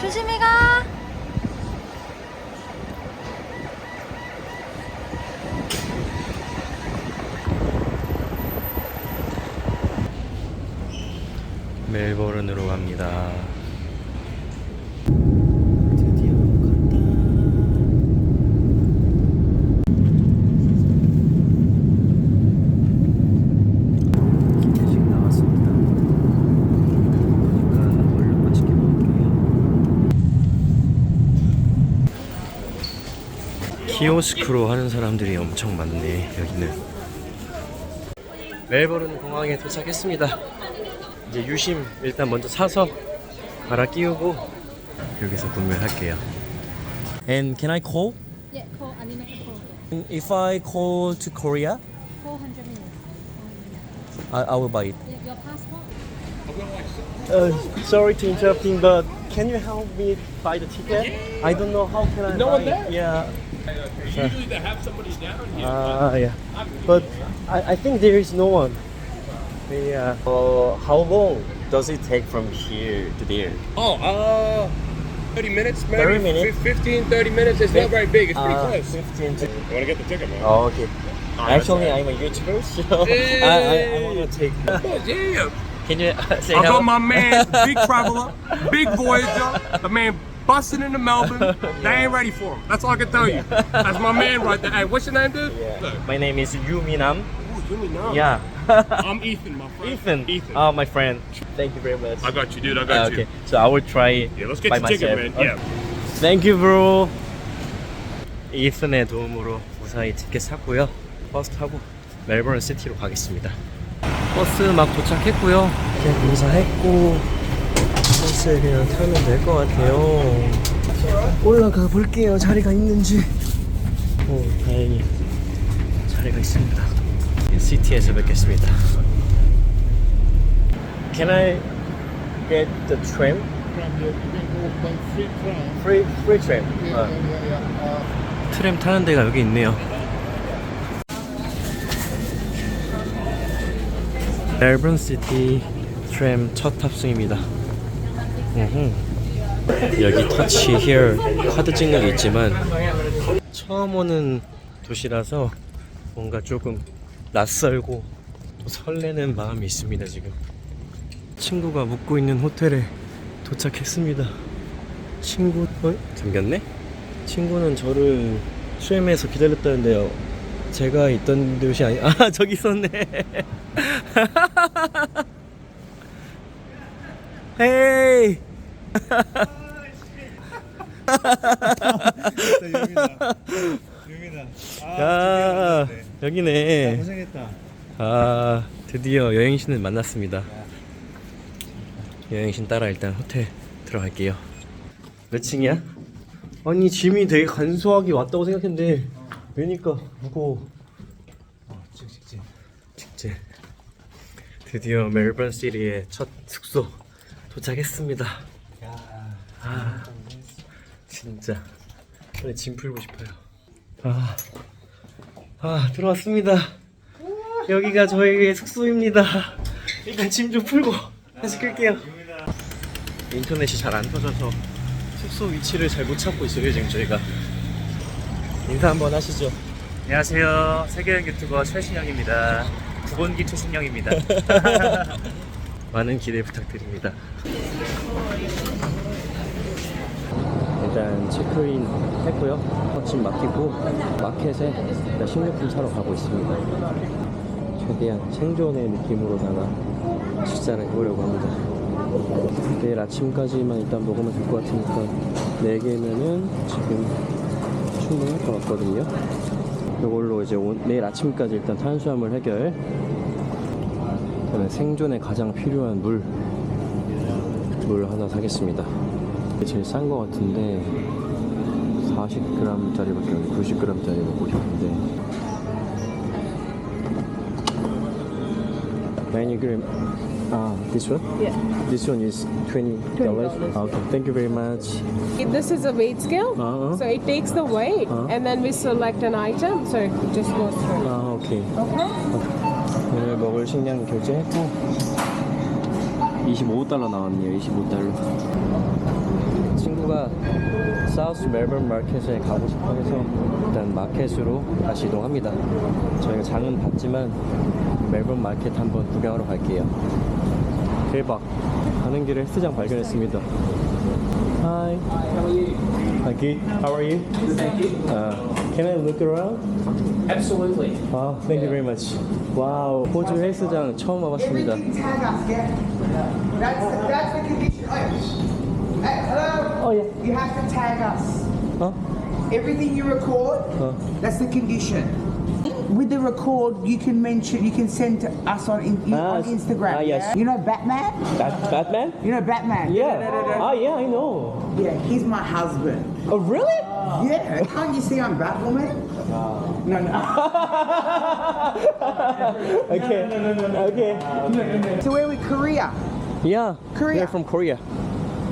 조심히 가. 멜버른으로 갑니다. 드디어 갔다. 기내식 나왔습니다. 그러니까 얼른 맛있게 먹을게요. 키오스크로 하는 사람들이 엄청 많네 여기는. 멜버른 공항에 도착했습니다. 이제 유심 일단 먼저 사서 갈아 끼우고 여기서 구매할게요. And can I call? Yeah, call unlimited call. If I call to Korea, 400 minutes. I, I will buy it. Yeah, your passport? Uh, sorry to interrupting, but can you help me buy the ticket? I don't know how can I No buy one it. Yeah. Usually they have somebody down here. Ah, yeah. But I, I think there is no one. Yeah. Uh, how long does it take from here to there? oh, uh, 30 minutes, maybe. 30 minutes? Fif- 15, 30 minutes. It's not very big. It's pretty Uh, close. 15 to You want to get the ticket, man? Oh, okay. Actually, that's I'm a YouTuber, so Hey. I, I, I want to take. Oh, yeah. Can you say I hello? got my man, Big Traveler, Big Voyager, the man busting into Melbourne. They ain't ready for him. That's all I can tell you. That's my man right there. Hey, what's your name, dude? Yeah. My name is Yu Minam. Ooh, you mean now? Yeah. I'm Ethan, my friend. Ethan. Ethan. Oh, my friend. Thank you very much. I got you, dude. I Ah, got okay. you. So I will try Yeah, let's get by the ticket, myself. man. Yeah. Thank you, bro. 이슨의 도움으로 무사히 티켓 샀고요. 버스 타고 멜버른 시티로 가겠습니다. 버스 막 도착했고요. 그냥 인사했고 버스에 그냥 타면 될 것 같아요. 올라가 볼게요. 자리가 있는지. 오, 다행히 자리가 있습니다. 시티에서 뵙겠습니다. Can I get the tram? Free, free tram. 아. 트램 타는 데가 여기 있네요. 멜번 시티 트램 첫 탑승입니다. 여기 터치 here 카드 찍는 게 있지만 처음 오는 도시라서 뭔가 조금 낯설고 또 설레는 마음이 있습니다 지금. 친구가 묵고 있는 호텔에 도착했습니다. 친구 어? 잠겼네? 친구는 저를 수엠에서 기다렸다는데요. 제가 있던 곳이 아니 아 저기 있었네. 헤이. 유민아. 야 여기네. 고생했다. 아 드디어 여행신을 만났습니다. 여행신 따라 일단 호텔 들어갈게요. 몇 층이야? 아니 짐이 되게 간소하게 왔다고 생각했는데 왜니까 무거워. 어, 찍 찍찍. 축제. 드디어 멜번 시티의 첫 숙소 도착했습니다. 야. 아 진짜 빨리 짐 풀고 싶어요. 아, 아 들어왔습니다. 여기가 저희의 숙소입니다. 일단 짐 좀 풀고 다시 끌게요. 인터넷이 잘 안 터져서 숙소 위치를 잘 못 찾고 있어요 지금 저희가. 인사 한번 하시죠. 안녕하세요. 세계여행 유튜버 최신영입니다. 구본기 최신영입니다. 많은 기대 부탁드립니다. 일단 체크인 했고요. 짐 맡기고 마켓에 식료품 사러 가고 있습니다. 최대한 생존의 느낌으로다가 식사를 해보려고 합니다. 내일 아침까지만 일단 먹으면 될 것 같으니까 4개면은 지금 충분할 것 같거든요. 이걸로 이제 오- 내일 아침까지 일단 탄수화물 해결 그다음에 생존에 가장 필요한 물, 물 하나 사겠습니다. 제일 싼 거 같은데 40g짜리밖에 안 돼. 90g짜리 먹고 싶은데 90g. Ah, this one? Yeah. This one is 20 dollars. Okay, thank you very much. This is a weight scale. Uh-huh. So it takes the weight Uh-huh. and then we select an item. So it just goes through. 아, 오케이. Okay. 먹을 식량 결제했고 25달러 나왔네요. 25달러. 친구 사우스 멜번 마켓에 가고 싶어 해서 일단 마켓으로 다시 이동합니다. 저희가 장은 봤지만 멜번 마켓 한번 구경하러 갈게요. 대박. 가는 길에 헬스장 발견했습니다. Hi. How are you? Good. How are you? Uh, can I look around? Absolutely. Ah, thank you very much. 와우, 호주 헬스장 처음 와봤습니다. Everything tag us, yeah? That's the, that's the condition. Oh, hey, hello? Oh, yeah. You have to tag us. Huh? Everything you record, Huh. that's the condition. With the record, you can mention, you can send to us on, in, Ah, on Instagram. ah, yes. yeah? You know Batman? Bat- Batman? You know Batman? Yeah. Ah, yeah, I know. Yeah, he's my husband. Oh, really? Yeah, can't you see I'm Batwoman? No, no. Okay. Okay. So where are we? Korea. Yeah. Korea. They're from Korea.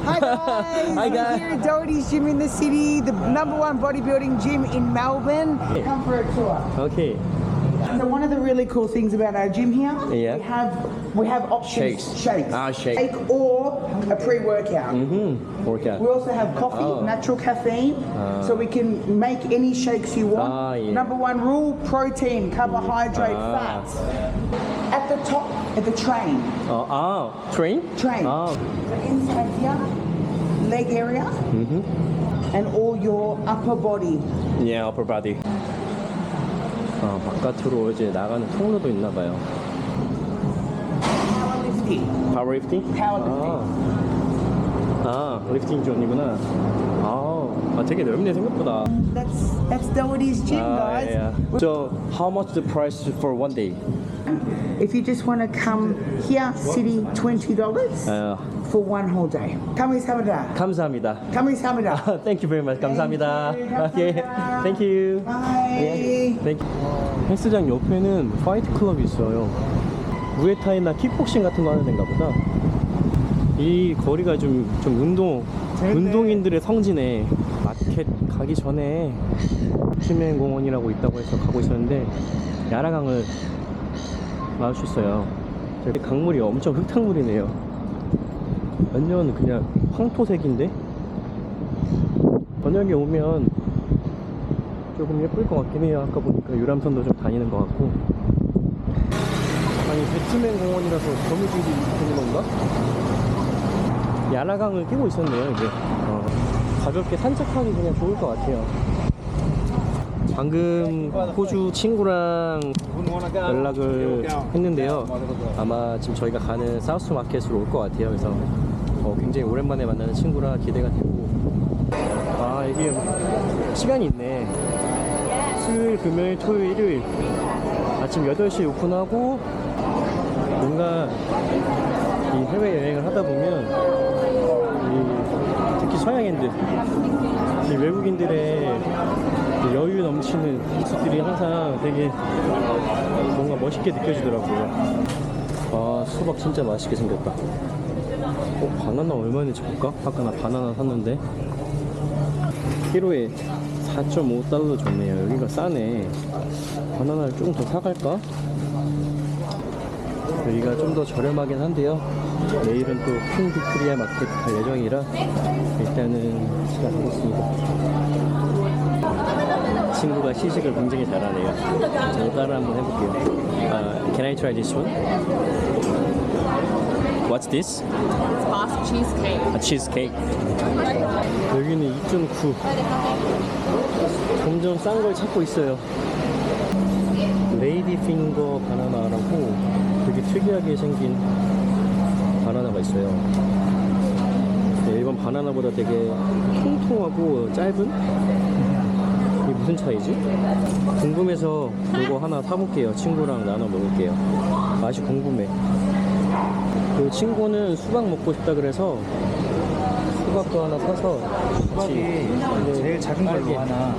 Hi guys, Hi, we're here at Doherty's Gym in the city, the number one bodybuilding gym in Melbourne. Come for a tour. Okay. So one of the really cool things about our gym here, Yeah. we have we have options Shakes. shakes, Ah, shake. or a pre-workout. Mm-hmm. Workout. We also have coffee, Oh. natural caffeine, so we can make any shakes you want. Ah, yeah. Number one rule: protein, carbohydrate, Ah. fats. At the top, at the train, Oh, ah, train? train. Ah, So inside here, leg area, and all your upper body. yeah, upper body. 아, 바깥으로 이제 나가는 통로도 있나 봐요. Powerlifting. 파워 리프팅? Powerlifting. 아, 아 리프팅 존이구나. 아, 아, 되게 넓네 생각보다. That's that's Doherty's gym, 아, guys. yeah. So, how much the price for one day? If you just want to come here, city, twenty dollars 아, for one whole day. 감사합니다. 감사합니다. 감사합니다. Thank you very much. 감사합니다. Thank you. Okay. Thank you. Bye. Thank you. 헬스장 옆에는 파이트 클럽이 있어요. 무에타이나 킥복싱 같은 거 하는 데인가 보다. 이 거리가 좀, 좀 운동, 운동인들의 성지네. 마켓 가기 전에 시멘 공원이라고 있다고 해서 가고 있었는데, 야라강을 나올 수 있어요. 저기 강물이 엄청 흙탕물이네요. 완전 그냥 황토색인데? 저녁에 오면 조금 예쁠 것 같긴 해요. 아까 보니까 유람선도 좀 다니는 것 같고. 아니, 배트맨 공원이라서 거미줄이 있는 건가? 야라강을 끼고 있었네요, 이제. 어, 가볍게 산책하기 그냥 좋을 것 같아요. 방금 호주 친구랑 연락을 했는데요. 아마 지금 저희가 가는 사우스 마켓으로 올 것 같아요. 그래서 어, 굉장히 오랜만에 만나는 친구라 기대가 되고. 아, 이게 시간이 있네. 수요일, 금요일, 토요일, 일요일. 아침 8시에 오픈하고 뭔가 이 해외 여행을 하다 보면 이 특히 서양인들, 이 외국인들의 이 여유 넘치는 모습들이 항상 되게 뭔가 멋있게 느껴지더라고요. 아, 수박 진짜 맛있게 생겼다. 어, 바나나 얼마인지 볼까? 아까 나 바나나 샀는데. 키로에 4.5달러 줬네요. 여기가 싸네. 바나나를 조금 더 사갈까? 여기가 좀 더 저렴하긴 한데요. 내일은 또 킹비크리아 마켓 갈 예정이라 일단은 시작하겠습니다. 친구가 시식을 굉장히 잘하네요. 저도 따라 한번 해볼게요. 아, can I try this one? What's this? Fast cheesecake. 아, 치즈케이크. 여기는 2.9. 점점 싼 걸 찾고 있어요. 레이디 핑거 바나나라고 되게 특이하게 생긴 바나나가 있어요. 네, 일반 바나나보다 되게 통통하고 짧은? 이게 무슨 차이지? 궁금해서 이거 하나 사볼게요. 친구랑 나눠 먹을게요. 맛이 궁금해. 그 친구는 수박 먹고 싶다 그래서 수박도 하나 사서 수박이 네, 제일 작은 걸로. 하나.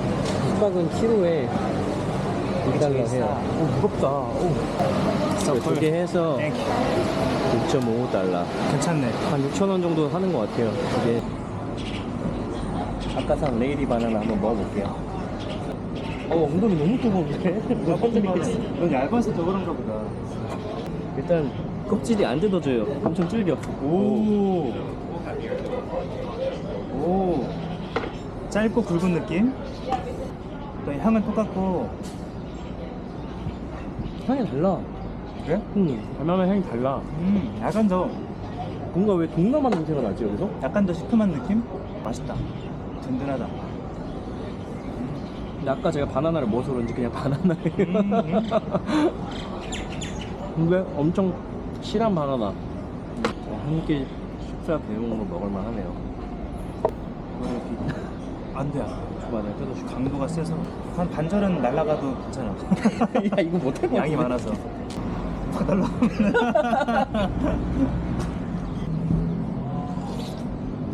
수박은 키로에 2달러 해요. 오 무겁다. 오. 두개 해서 6.5달러. 괜찮네. 한 6,000원 정도 하는 것 같아요. 이게 아까 산 레이디 바나나 한번 먹어볼게요. 어, 엉덩이 너무 뜨거운데? 넌 얇아서 더 그런가 보다. 일단 껍질이 안 뜯어져요. 엄청 질겨. 오. 오. 짧고 굵은 느낌. 또 향은 똑같고. 향이 달라. 그래? 응. 바나나 향이 달라. 음, 약간 더, 뭔가 왜 동남아 냄새가 나지 여기서? 약간 더 시큼한 느낌? 맛있다. 든든하다. 근데 아까 제가 바나나를 먹어서 그런지 그냥 바나나예요. 음, 근데 엄청 실한 바나나. 한끼 식사 배용으로 먹을만 하네요. 안 돼. 초반에 뜯어줄게. 강도가 세서. 한 반절은 날라가도 괜찮아. 야 이거 못할 것 양이? 많아서. 확 날라가면.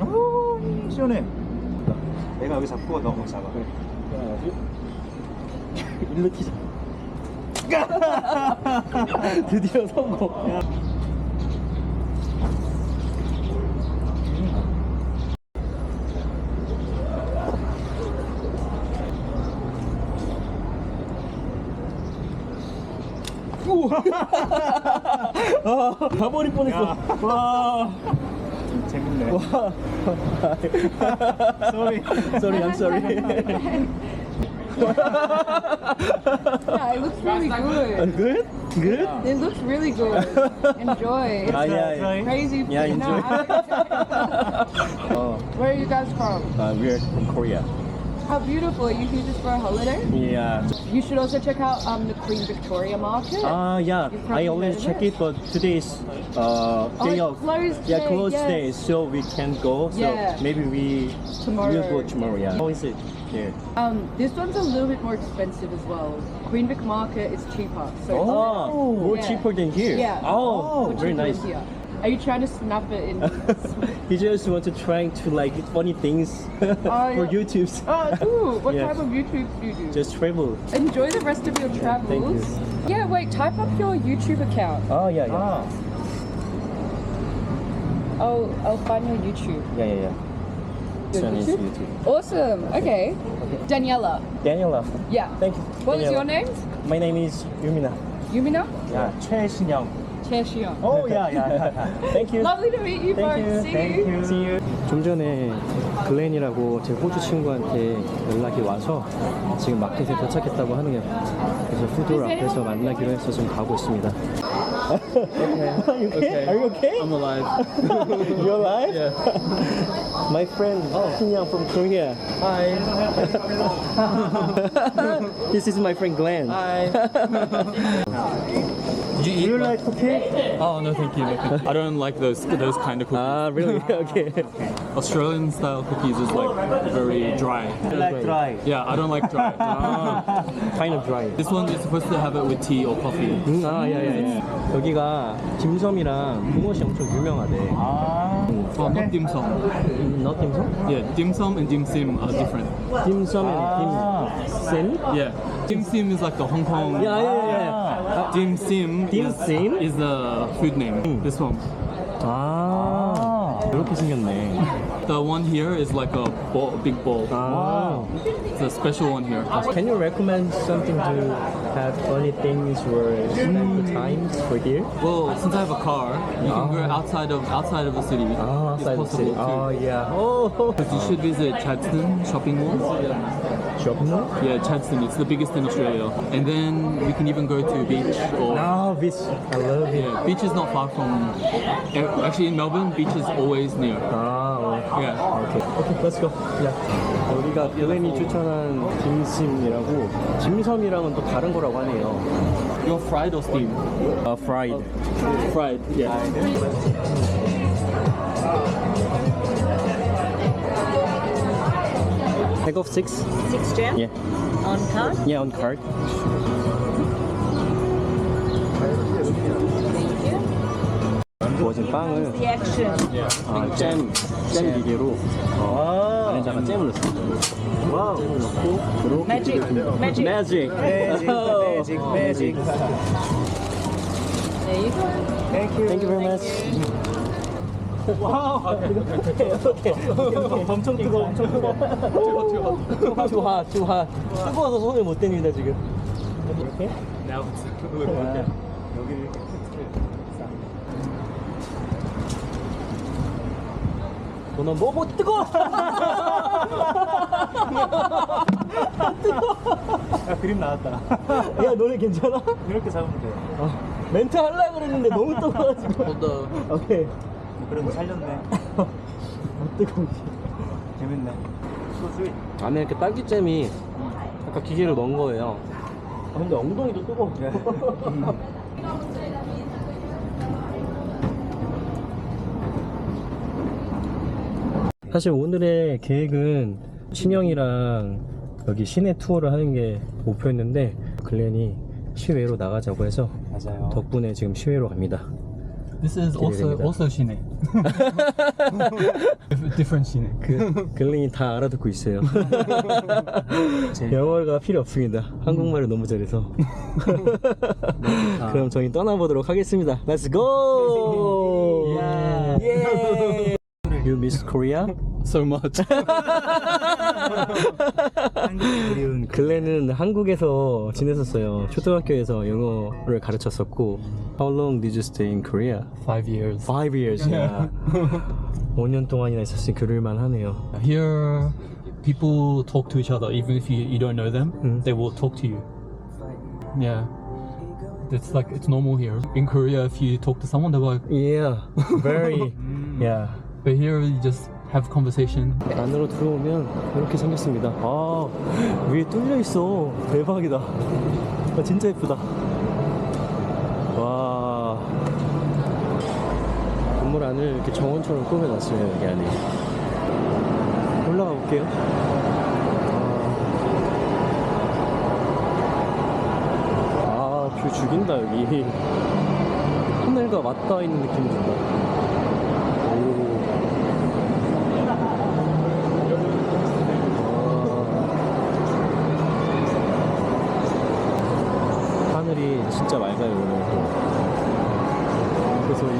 오, 시원해. 내가 여기 잡고 너 거기 잡아. 일로 튀자. 드디어 성공. 아, 가버릴 뻔했어. 와. 재밌네. Sorry. sorry, I'm sorry. Yeah, it looks really good. good? Good? It looks really good. Enjoy. Ah, It's yeah, Try. yeah. crazy. Yeah, food. No, enjoy. I- Oh, Where are you guys from? uh, we're from Korea. How beautiful. You here just for a holiday? Yeah. You should also check out um, the Queen Victoria Market. Ah, yeah. I always check it? but today is uh, day Oh, of closed yeah closed yes. day, so we can't go. So Yeah. maybe we Tomorrow. will go tomorrow. Yeah. How is it? Yeah. Um, this one's a little bit more expensive as well. Queen Vic Market is cheaper. So Oh, more Yeah. cheaper than here. Yeah. Oh, More very nice. Here. Are you trying to snap it in? you just want to trying to like funny things for yeah. YouTube. oh, cool. What Yeah. type of YouTube do you do? Just travel. Enjoy the rest of your travels. thank you. Yeah, wait, type up your YouTube account. Oh yeah, yeah, 아, I'll I'll find your YouTube. yeah, yeah, yeah. Your Chinese YouTube? YouTube. Awesome. Okay. Daniela. Daniela, Yeah. thank you. What was Daniela. your name? My name is Yumina. Yumina? 야, 최신영. 오, 야, 야, 야. Thank you. Lovely to meet you Thank you. See Thank you. you. See you. 좀 전에 글렌이라고 제 호주 친구한테 연락이 와서 지금 마켓에 도착했다고 하네요. 그래서 푸드로 앞에서 만나기로 해서 지금 가고 있습니다. okay. okay. Are you okay? I'm alive. You're alive? Yeah. My friend Kim from Korea. Hi. this is my friend Glenn. Hi. Do you like cookie? Oh no, thank you. No, thank you. I don't like those those kind of cookies. Ah, really? okay. Australian style cookies is like very dry. You like dry. Yeah, I don't like dry. Ah, kind of dry. This one you're supposed to have it with tea or coffee. 음, 아, 야, 야, 야. 여기가 dimsum이랑 붕어시 엄청 유명하대. 아, Oh, not dim sum. 음, not dimsum? Yeah, dim sum and dim sim are different. dimsum and Ah. dim sim? Yeah, dim sim is like the Hong Kong. 야, 야, 야, 야. Dim sim. Dim is, sim? is the food name. This one. 아, 이렇게 생겼네. The one here is like a ball, big ball. 아. It's a special one here. Can you recommend something to have funny things or good times for here? Well, since I have a car, you can go outside of outside of the city. Ah, it's outside the city. possible Oh, too. yeah. Oh, You should visit Chadstone shopping mall. Shopping mall? Yeah, Chadstone. It's the biggest in Australia. And then we can even go to beach or. Ah, beach. I love it. Yeah, beach is not far from. eh, Actually, in Melbourne, beach is always near. 아, 어. Yeah. 오케이. 오케이, let's go. 야. 여기가 글렌이 추천한 dimsim이라고 dim섬이랑은 또 다른 거라고 하네요. You're fried or steamed? 아, fried. Fried. Yeah. Pack of six? Six gem Yeah. on card. Yeah, on card. 구워진 빵을 The action. 아, 잼, 잼 기계로 어, 안에다가 잼을 넣습니다. 와우. 잼을 넣고 그렇게 Magic. 튀겨줍니다. Magic. Magic. 매직, 매직, 매직. There you go. Thank you. Thank you very much. 와우. 엄청 뜨거워, 엄청 뜨거워. too hot, too hot. 뜨거워서 손을 못 댑니다 지금. 이렇게? Now it's 아, 여기 이렇게 너는 뭐 뭐 뜨거? 야 그림 나왔다. 야 너네 괜찮아? 이렇게 잡으면 돼. 어, 멘트 하려고 그랬는데 너무 떠가지고 오케이 뭐 그래도 살렸네. 아 뜨거워 재밌네. 안에 이렇게 딸기잼이 아까 기계로 넣은 거예요 아, 근데 엉덩이도 뜨거워 사실 오늘의 계획은 신영이랑 여기 시내 투어를 하는 게 목표였는데 글렌이 시외로 나가자고 해서 맞아요. 덕분에 지금 시외로 갑니다 This is also 기대됩니다. also Shine. Different Shine. 그 글렌이 다 알아듣고 있어요 영어가 필요 없습니다 한국말을 너무 잘해서 그럼 저희 떠나보도록 하겠습니다 Let's go! Yeah. You miss Korea? So much. 그리운 글렌은 한국에서 지냈었어요 초등학교에서 영어를 가르쳤었고 How long did you stay in Korea? Five years. Five years yeah. 5년 동안이나 있었으니 그럴만 하네요 Here, people talk to each other even if you, you don't know them. Mm. They will talk to you. Yeah. It's like it's normal here. In Korea, if you talk to someone, they're like, Yeah, very yeah but here you just have conversation. 안으로 들어오면 이렇게 생겼습니다. 아 위에 뚫려 있어. 대박이다. 아, 진짜 예쁘다. 와 건물 안을 이렇게 정원처럼 꾸며놨어요 여기 안에. 올라가 볼게요. 아, 뷰 죽인다 여기. 하늘과 맞닿아 있는 느낌이 든다. 오. 하늘이 진짜 맑아요 오늘 그래서 이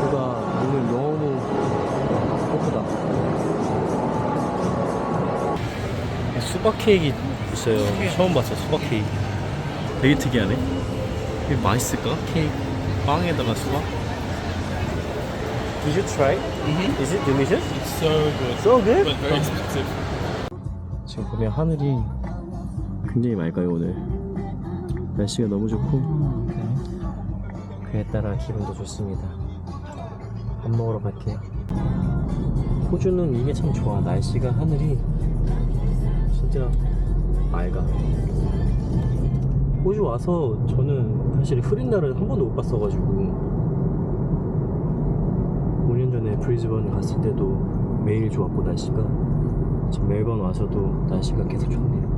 뷰가 오늘 너무 예쁘다 수박 케이크 있어요 처음 봤어 수박 케이크 되게 특이하네 이게 맛있을까? 케이크 빵에다가 수박 Did you try? Is it delicious? It's so good. So good? But very expensive. 지금 보면 하늘이 굉장히 맑아요 오늘. 날씨가 너무 좋고. 그에 따라 기분도 좋습니다. 밥 먹으러 갈게요 호주는 이게 참 좋아. 날씨가 하늘이 진짜 맑아. 호주 와서 저는 사실 흐린 날을 한 번도 못 봤어가지고. 5년 전에 브리즈번 갔을 때도 매일 좋았고 날씨가. 지금 멜번 와서도 날씨가 계속 좋네요.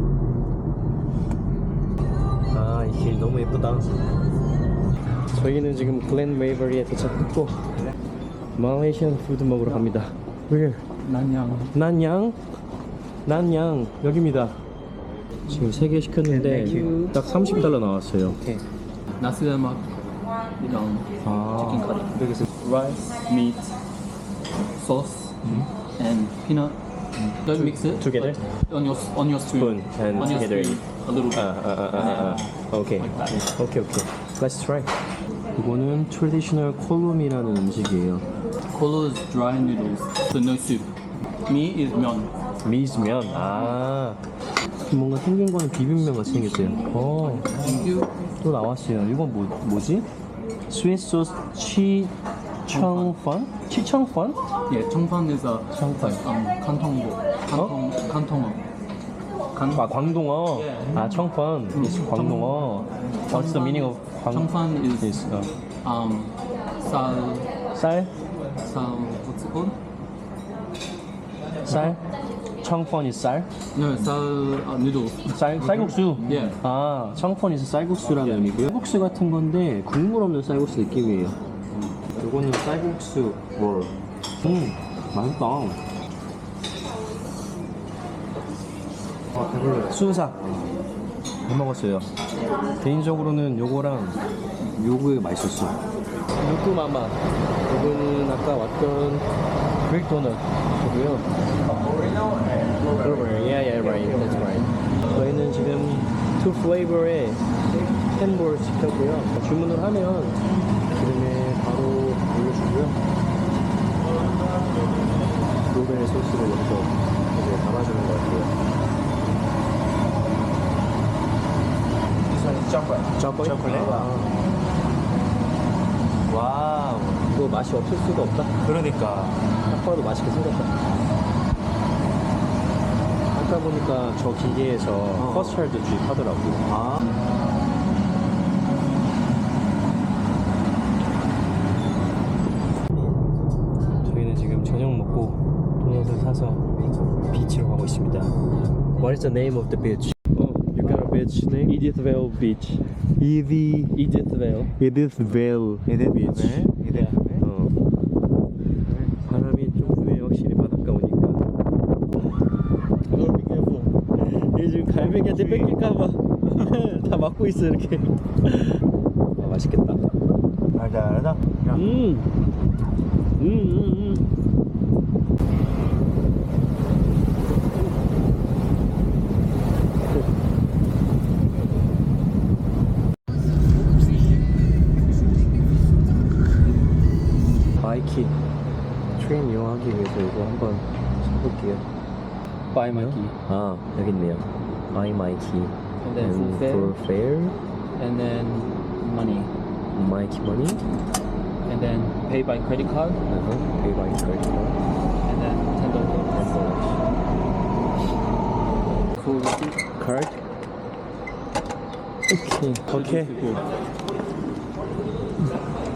아, 이길 너무 예쁘다. 저희는 지금 글렌 웨이버리에 도착했고 말레이시안 푸드 먹으러 갑니다. Where? Nanyang. 난양? 난양 여기입니다. 지금 3개 시켰는데 딱 30달러 나왔어요. Lemak, udon, 아, chicken curry. Rice, meat, sauce, and peanut. Don't mix it. Together? On your on your spoon. Spoon and on your together. spoon, a little bit. 아, 아, 아, 아, 아. 오케이. 오케이, 오케이. Let's try. 이거는 트레디셔널 콜룸이라는 음식이에요. Kolo is dry noodles, so no soup. Mi is myeon. 미즈면 아 뭔가 생긴 거는 비빔면 같이 생겼어요. 어, Thank you. 또 나왔어요. 이건 뭐 뭐지? 스윗 소스 치 청펀? Yeah, Chongfan is a Chongfan. um Kantong Kantong Kantong. Kan- 아 광동어. Yeah. 아 청펀. is 광동어. What's the meaning of 광? Chongfan is is 어. um sal 쌀? sal what's it called? 쌀? 청펀이 쌀? No, sal uh, noodles. 쌀 쌀국수. Yeah. 아 청펀이 쌀국수라는 의미고요. 쌀국수 같은 건데 국물 없는 쌀국수 느낌이에요. 이거는 쌀국수 롤. 음 맛있다. 아 배불러요. 순삭. 못 먹었어요. 개인적으로는 요거랑 요거가 맛있었어. 요구마마. 요거는 아까 왔던 그릭 도넛이고요. Yeah, yeah, right. That's right. 저희는 지금 two flavor의 햄볼 시켰고요. 주문을 하면 기름에 바로 크랜베리 소스를 넣고 이제 담아주는 것 같아요. chocolate. 초콜릿? 초콜릿? 와우. 이거 맛이 없을 수가 없다. 그러니까. 딱 봐도 맛있게 생겼다. 아까 보니까 저 기계에서 커스터드 주입하더라고. 아. The name of the beach? Oh, you got a beach name? Edithvale Beach. Edith. Edithvale. Edithvale. Beach. 이대. 어. 바람이 좀 부네 확실히 바닷가 오니까. 얘 지금 갈매기한테 뺏길까봐 다 막고 있어 이렇게. 아 맛있겠다. 알다 알다. 음. 음, 음, 음. Buy my key. Ah, look at me. Buy my key. And then and for, fare, for fare. And then money. My money. And then pay by credit card. Uh -huh. Pay by credit card. And then ten dollars. Cool. Card. Okay. Okay.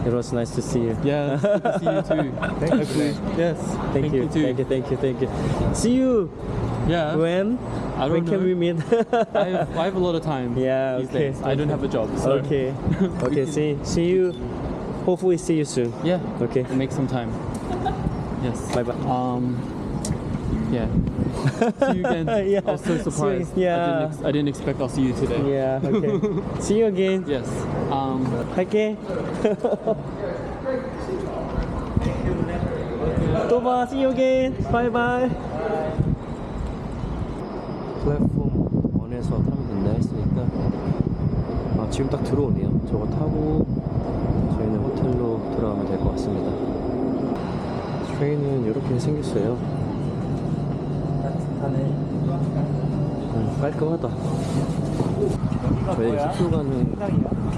It was nice to see you. Yeah, nice to see you too. thank you. Yes. Thank, thank you. you thank you. Thank you. Thank you. See you. Yeah. When? I don't when know. can we meet? I, have, I have a lot of time. Yeah. Okay. I don't have a job. So. Okay. okay. see see you. Hopefully see you soon. Yeah. Okay. We'll make some time. Yes. Bye bye. Um. Yeah. see you again. yeah. I was so surprised. See, yeah. I didn't, I didn't, expect I'll see you today. Yeah. Okay. see you again. Yes. Um. Okay. 多巴，see you again. Bye bye. 지금 딱 들어오네요. 저거 타고 저희는 호텔로 들어가면 될 것 같습니다. 트레인은 이렇게 생겼어요. 음, 깔끔하다. 저희 숙소 가는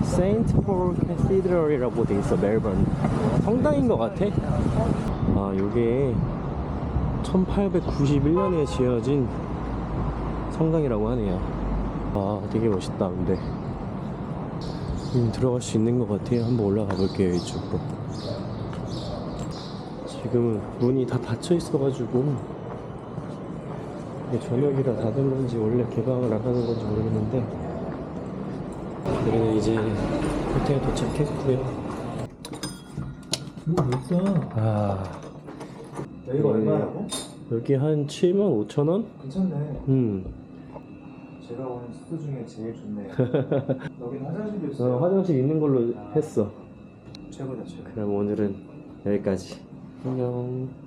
세인트 폴 캐시드럴이라고 돼 있어 멜번 성당인 것 같아 아 요게 1891년에 지어진 성당이라고 하네요 아 되게 멋있다 근데 음, 들어갈 수 있는 것 같아요 한번 올라가 볼게요 이쪽으로 지금은 문이 다 닫혀 있어 가지고 저녁이라 닫은 건지 원래 개방을 안 하는 건지 모르겠는데 우리는 이제 호텔에 도착했고요. 아 여기가 얼마라고? 여기 한 7만 5천 원? 괜찮네. 음. 제가 오는 숙소 중에 제일 좋네요. 여기는 화장실도 어, 있어요. 화장실 있는 걸로 했어. 최고다 최고. 그럼 오늘은 여기까지. 안녕.